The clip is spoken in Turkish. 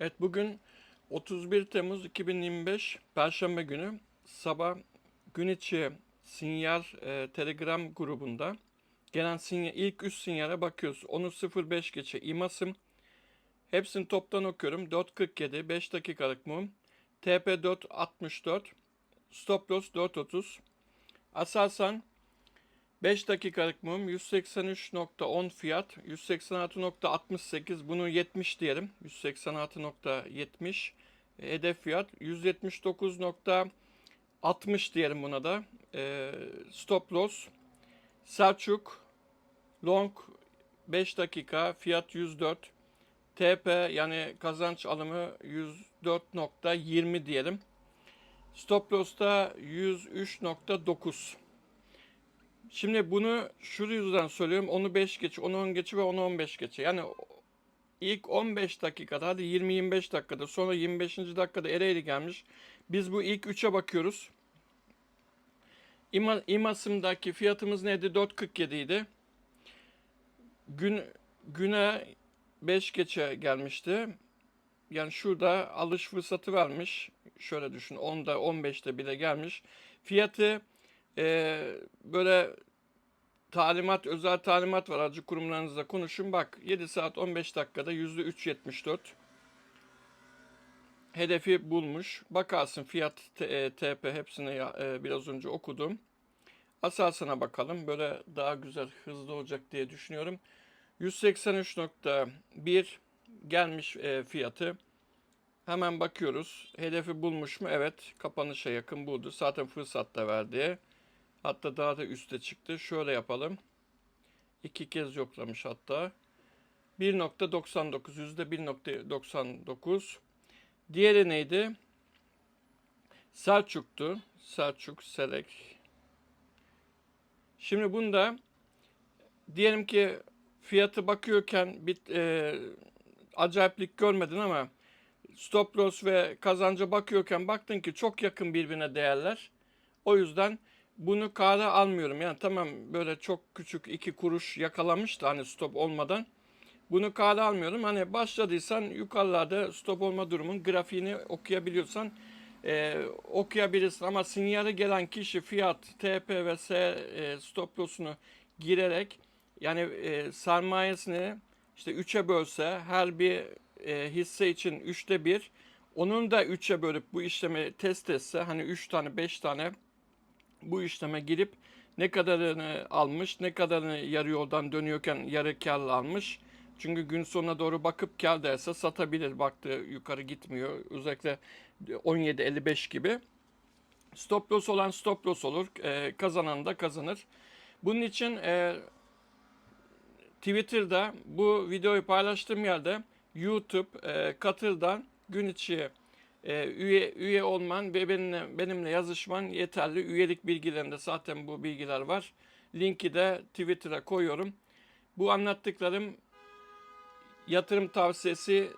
Evet bugün 31 Temmuz 2025 Perşembe günü sabah gün içi sinyal e, Telegram grubunda gelen sinyal, ilk 3 sinyale bakıyoruz. Onu 05 geçe İMAS'ım. Hepsini toptan okuyorum. 4.47 5 dakikalık mum. TP 4.64 Stop loss 4.30 Aselsan 5 dakikalık mum 183.10 fiyat 186.68 bunu 70 diyelim. 186.70 hedef fiyat 179.60 diyelim buna da. Ee, stop loss Selçuk long 5 dakika fiyat 104 TP yani kazanç alımı 104.20 diyelim. Stop loss'ta 103.9 Şimdi bunu şu yüzden söylüyorum. Onu 5 geç, onu 10 geçi ve onu 15 geçi. Yani ilk 15 dakikada hadi 20-25 dakikada sonra 25. dakikada Ereğli gelmiş. Biz bu ilk 3'e bakıyoruz. İma, İmasım'daki fiyatımız neydi? 4.47 idi. Gün, güne 5 geçe gelmişti. Yani şurada alış fırsatı vermiş. Şöyle düşün 10'da 15'te bile gelmiş. Fiyatı ee, böyle talimat, özel talimat var. Aracı kurumlarınızla konuşun. Bak 7 saat 15 dakikada %3.74 hedefi bulmuş. Bakarsın fiyat, e, TP hepsini e, biraz önce okudum. Aselsan'a bakalım. Böyle daha güzel, hızlı olacak diye düşünüyorum. 183.1 gelmiş e, fiyatı. Hemen bakıyoruz. Hedefi bulmuş mu? Evet. Kapanışa yakın buldu. Zaten fırsat da verdi. Hatta daha da üste çıktı. Şöyle yapalım. İki kez yoklamış hatta. 1.99 yüzde 1.99. Diğeri neydi? Selçuk'tu. Selçuk Selek. Şimdi bunda diyelim ki fiyatı bakıyorken bir e, acayiplik görmedin ama stop loss ve kazanca bakıyorken baktın ki çok yakın birbirine değerler. O yüzden bunu kâra almıyorum. Yani tamam böyle çok küçük iki kuruş yakalamış da hani stop olmadan. Bunu kâra almıyorum. Hani başladıysan yukarılarda stop olma durumun grafiğini okuyabiliyorsan e, okuyabilirsin. Ama sinyali gelen kişi fiyat, TP ve S e, stop loss'unu girerek yani e, sermayesini işte 3'e bölse her bir e, hisse için 3'te 1 onun da 3'e bölüp bu işlemi test etse hani 3 tane 5 tane bu işleme girip ne kadarını almış, ne kadarını yarı yoldan dönüyorken yarı karlı almış. Çünkü gün sonuna doğru bakıp kar derse satabilir. Baktı yukarı gitmiyor. Özellikle 17.55 gibi. Stop loss olan stop loss olur. Ee, kazanan da kazanır. Bunun için e, Twitter'da bu videoyu paylaştığım yerde YouTube, e, Katıl'dan gün içi e, üye üye olman ve benimle, benimle yazışman yeterli. Üyelik bilgilerinde zaten bu bilgiler var. Linki de Twitter'a koyuyorum. Bu anlattıklarım yatırım tavsiyesi